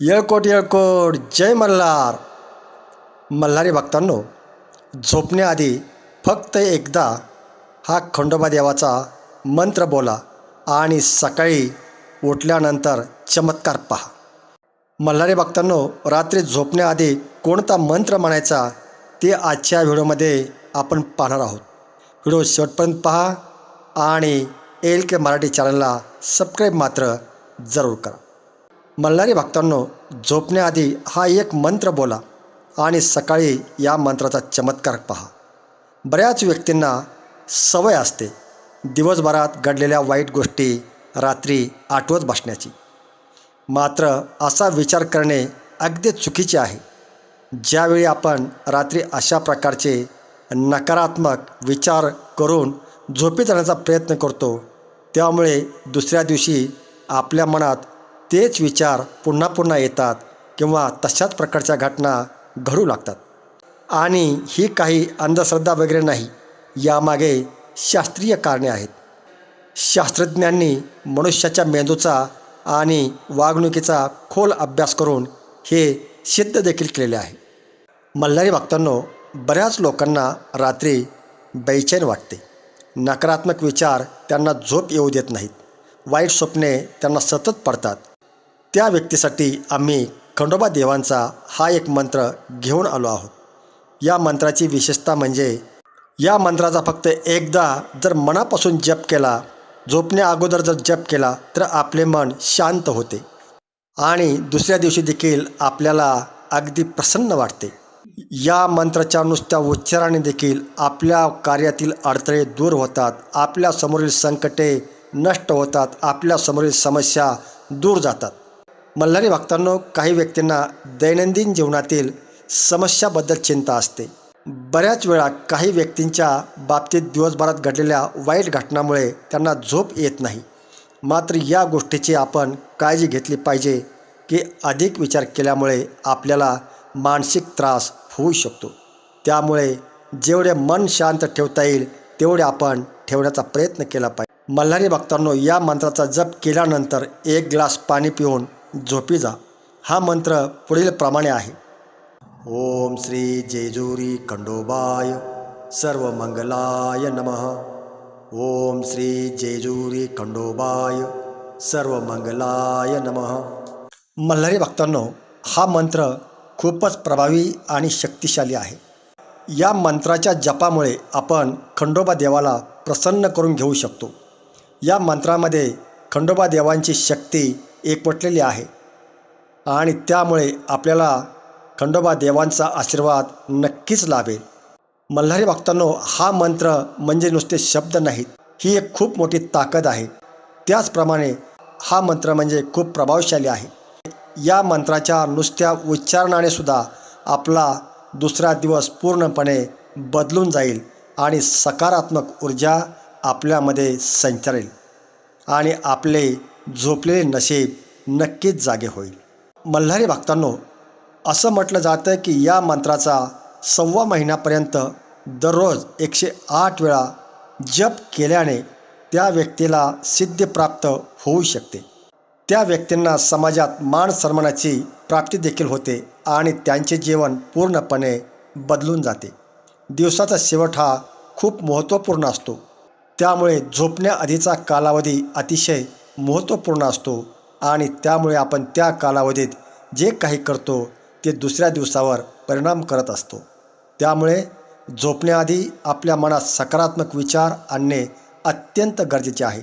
येळकोट येळकोट जय मल्हार. मल्हारी भक्तांनो झोपण्याआधी फक्त एकदा हा खंडोबा देवाचा मंत्र बोला आणि सकाळी उठल्यानंतर चमत्कार पहा. मल्हारी भक्तांनो रात्री झोपण्याआधी कोणता मंत्र म्हणायचा ते आजच्या व्हिडिओमध्ये आपण पाहणार आहोत. व्हिडिओ शेवटपर्यंत पहा आणि एल के मराठी चॅनलला सबस्क्राईब मात्र जरूर करा. मल्हारी भक्तांनो झोपण्याआधी हा एक मंत्र बोला आणि सकाळी या मंत्राचा चमत्कार पहा. बऱ्याच व्यक्तींना सवय असते दिवसभरात घडलेल्या वाईट गोष्टी रात्री आठवत बसण्याची. मात्र असा विचार करणे अगदी चुकीचे आहे. ज्यावेळी आपण रात्री अशा प्रकारचे नकारात्मक विचार करून झोपी जाण्याचा प्रयत्न करतो त्यामुळे दुसऱ्या दिवशी आपल्या मनात तेच विचार पुन्हा पुन्हा येतात किंवा तशाच प्रकारच्या घटना घडू लागतात. आणि ही काही अंधश्रद्धा वगैरे नाही यामागे शास्त्रीय कारणे आहेत. शास्त्रज्ञांनी मनुष्याच्या मेंदूचा आणि वागणुकीचा खोल अभ्यास करून हे सिद्ध देखील केलेले आहे. मल्हारी भक्तांनो बऱ्याच लोकांना रात्री बैचैन वाटते. नकारात्मक विचार त्यांना झोप येऊ देत नाहीत. वाईट स्वप्ने त्यांना सतत पडतात. त्या व्यक्तीसाठी आम्ही खंडोबा देवांचा हा एक मंत्र घेऊन आलो आहोत. या मंत्राची विशेषता म्हणजे या मंत्राचा फक्त एकदा जर मनापासून जप केला झोपण्या अगोदर जर जप केला तर आपले मन शांत होते. आणि दुसऱ्या दिवशी देखील आपल्याला अगदी प्रसन्न वाटते. या मंत्राच्या नुसत्या उच्चाराने देखील आपल्या कार्यातील अडथळे दूर होतात आपल्यासमोरील संकटे नष्ट होतात आपल्यासमोरील समस्या दूर जातात. मल्हारी भक्तांनो काही व्यक्तींना दैनंदिन जीवनातील समस्याबद्दल चिंता असते. बऱ्याच वेळा काही व्यक्तींच्या बाबतीत दिवसभरात घडलेल्या वाईट घटनामुळे त्यांना झोप येत नाही. मात्र या गोष्टीची आपण काळजी घेतली पाहिजे की अधिक विचार केल्यामुळे आपल्याला मानसिक त्रास होऊ शकतो. त्यामुळे जेवढे मन शांत ठेवता येईल तेवढे आपण ठेवण्याचा प्रयत्न केला पाहिजे. मल्हारी भक्तांनो या मंत्राचा जप केल्यानंतर एक ग्लास पाणी पिऊन झोपी जा हा मंत्र पुढील प्रमाणे आहे. ओम श्री जेजुरी खंडोबाय सर्व मंगलाय नमः. ओम श्री जेजुरी खंडोबाय सर्व मंगलाय नमः. मल्हारी भक्तांनो हा मंत्र खूपच प्रभावी आणि शक्तिशाली आहे. या मंत्राच्या जपामुळे आपण खंडोबा देवाला प्रसन्न करून घेऊ शकतो. या मंत्रामध्ये खंडोबा देवांची शक्ती एकवटलेली आहे. आणि त्यामुळे आपल्याला खंडोबा देवांचा आशीर्वाद नक्कीच लाभेल. मल्हारी भक्तांनो हा मंत्र म्हणजे नुसते शब्द नाहीत. ही एक खूप मोठी ताकद आहे. त्याचप्रमाणे हा मंत्र म्हणजे खूप प्रभावशाली आहे. या मंत्राच्या नुसत्या उच्चारणाने सुद्धा आपला दुसरा दिवस पूर्णपणे बदलून जाईल आणि सकारात्मक ऊर्जा आपल्यामध्ये संचारेल. आणि आपले झोपलेले नशीब नक्कीच जागे होईल. मल्हारी भक्तांनो असं म्हटलं जातं की या मंत्राचा सव्वा महिन्यापर्यंत दररोज एकशे आठ वेळा जप केल्याने त्या व्यक्तीला सिद्धी प्राप्त होऊ शकते. त्या व्यक्तींना समाजात मान सन्मानाची प्राप्ती देखील होते आणि त्यांचे जीवन पूर्णपणे बदलून जाते. दिवसाचा शेवट हा खूप महत्त्वपूर्ण असतो. त्यामुळे झोपण्याआधीचा कालावधी अतिशय महत्त्वपूर्ण असतो आणि त्यामुळे आपण त्या कालावधीत जे काही करतो ते दुसऱ्या दिवसावर परिणाम करत असतो. त्यामुळे झोपण्याआधी आपल्या मनात सकारात्मक विचार आणणे अत्यंत गरजेचे आहे.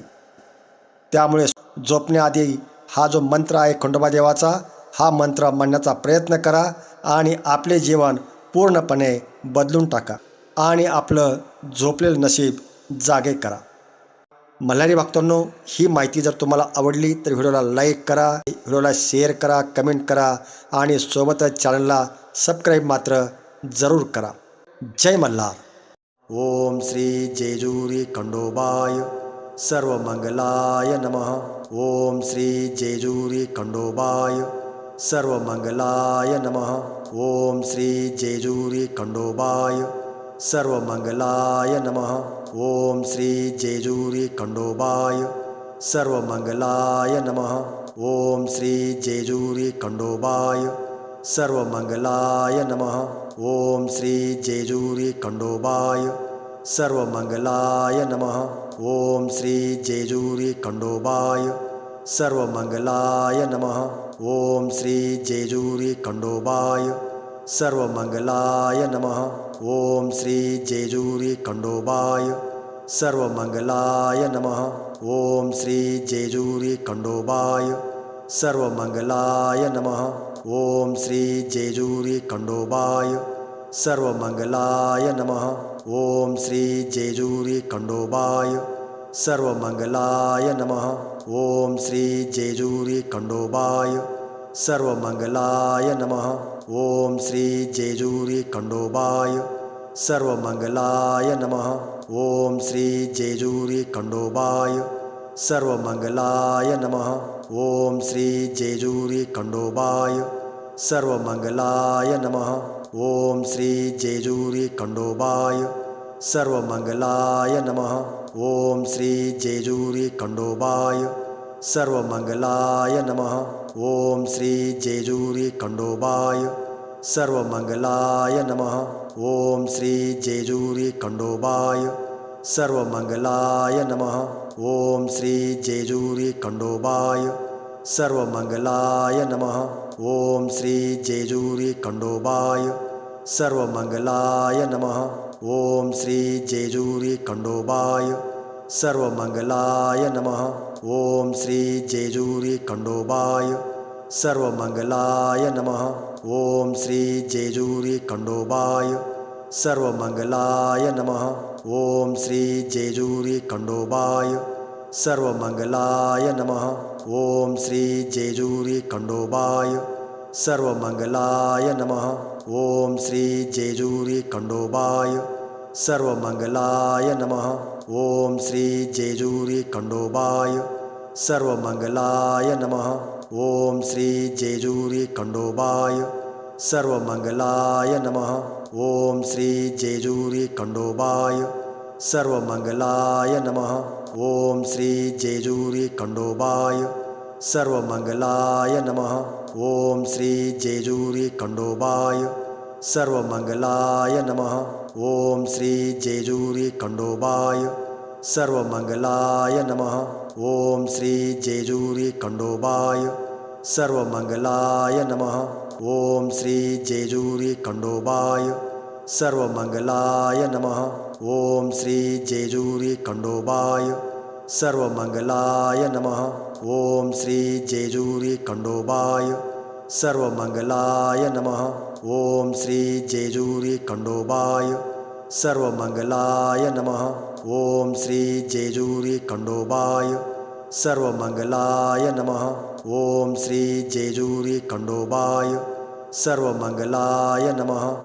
त्यामुळे झोपण्याआधी हा जो मंत्र आहे खंडोबादेवाचा हा मंत्र म्हणण्याचा प्रयत्न करा आणि आपले जीवन पूर्णपणे बदलून टाका आणि आपलं झोपलेलं नशीब जागे करा. मल्हारी भक्तांनो ही माहिती जर तुम्हाला आवडली तर व्हिडिओला लाईक करा व्हिडिओला शेअर करा कमेंट करा आणि सोबतच चॅनलला सबस्क्राईब मात्र जरूर करा. जय मल्हार. ओम श्री जेजुरी खंडोबाय. सर्व मंगलाय नमः. ओम श्री जेजुरी खंडोबाय. सर्व मंगलाय नमः. ओम श्री जेजुरी खंडोबाय. सर्व मंगलाय नमः. ഓം ശ്രീ ജയജൂരി കണ്ടോബായ സർവമംഗലായ നമ. ഓം ശ്രീ ജയജൂരി കണ്ടോബായ സർവമംഗലായ നമ. ഓം ശ്രീ ജയജൂരി കണ്ടോബായ സർവമംഗലായ നമ. ഓം ശ്രീ ജയജൂരി കണ്ടോബായ സർവമംഗലായ നമ. ഓം ശ്രീ ജയജൂരി കണ്ടോബായ സർവമംഗലായ നമ. ഓം ശ്രീ ജയജൂരി കണ്ടോബായ സർവമംഗലായ നമ. ഓം ശ്രീ ജയജൂരി കണ്ടോബായ സർവമംഗലായ നമ. ഓം ശ്രീ ജയജൂരി കണ്ടോബായ സർവമംഗലായ നമ. ഓം ശ്രീ ജയജൂരി കണ്ടോബായ സർവമംഗലായ നമ. ഓം ശ്രീ ജയജൂരി കണ്ടോബായ സർവമംഗലായ നമ. ഓം ശ്രീ ജയജൂരി കണ്ടോബായ സർവമംഗലായ നമ. ഓം ശ്രീ ജയജൂരി കണ്ടോബായ സർവമംഗലായ നമ. ഓം ശ്രീ ജയജൂരി കണ്ടോബായ സർവമംഗലായ നമ. ഓം ശ്രീ ജയജൂരി കണ്ടോബായ സർവമംഗലായ നമ. ഓം ശ്രീ ജയജൂരി കണ്ടോബായ സർവമംഗലായ നമ. ഓം ശ്രീ ജയജൂരി കണ്ടോബായ സർവമംഗലായ നമ. ഓം ശ്രീ ജയജൂരി കണ്ടോബായ സർവമംഗലായ നമ. ഓം ശ്രീ ജയജൂരി കണ്ടോബായ സർവമംഗലായ നമ. ഓം ശ്രീ ജയജൂരി കണ്ടോബായ സർവമംഗലായ നമ. ഓം ശ്രീ ജയജൂരി കണ്ടോബായ സർവമംഗലായ നമ. ഓം ശ്രീ ജയജൂരി കണ്ടോബായ സർവമംഗലായ നമ. ഓം ശ്രീ ജയജൂരി കണ്ടോബായ സർവമംഗലായ നമ. ഓം ശ്രീ ജയജൂരി കണ്ടോബായ സർവമംഗലായ നമ. ഓം ശ്രീ ജയജൂരി കണ്ടോബായ സർവമംഗലായ നമ. ഓം ശ്രീ ജയജൂരി കണ്ടോബായ സർവമംഗലായ നമ. ഓം ശ്രീ ജയജൂരി കണ്ടോബായ സർവമംഗലായ നമ. ഓം ശ്രീ ജയജൂരി കണ്ടോബായ സർവമംഗലായ നമ. ഓം ശ്രീ ജയജൂരി കണ്ടോബായ സർവമംഗലായ നമ. ഓം ശ്രീ ജയജൂരി കണ്ടോബായ സർവമംഗലായ നമ. ഓം ശ്രീ ജയജൂരി കണ്ടോബായ സർവമംഗലായ നമ. ഓം ശ്രീ ജയജൂരി കണ്ടോബായ സർവമംഗലായ നമ. ഓം ശ്രീ ജയജൂരി കണ്ടോബായ സർവമംഗലായ നമ. ഓം ശ്രീ ജയജൂരി കണ്ടോബായ സർവമംഗലായ നമ. ഓം ശ്രീ ജയജൂരി കണ്ടോബായ സർവമംഗലായ നമ. ഓം ശ്രീ ജയജൂരി കണ്ടോബായ സർവമംഗലായ നമ. ഓം ശ്രീ ജയജൂരി കണ്ടോബായ സർവമംഗലായ നമ. ഓം ശ്രീ ജയജൂരി കണ്ടോബായ സർവമംഗലായ നമ. ഓം ശ്രീ ജയജൂരി കണ്ടോബായ സർവമംഗലായ നമ.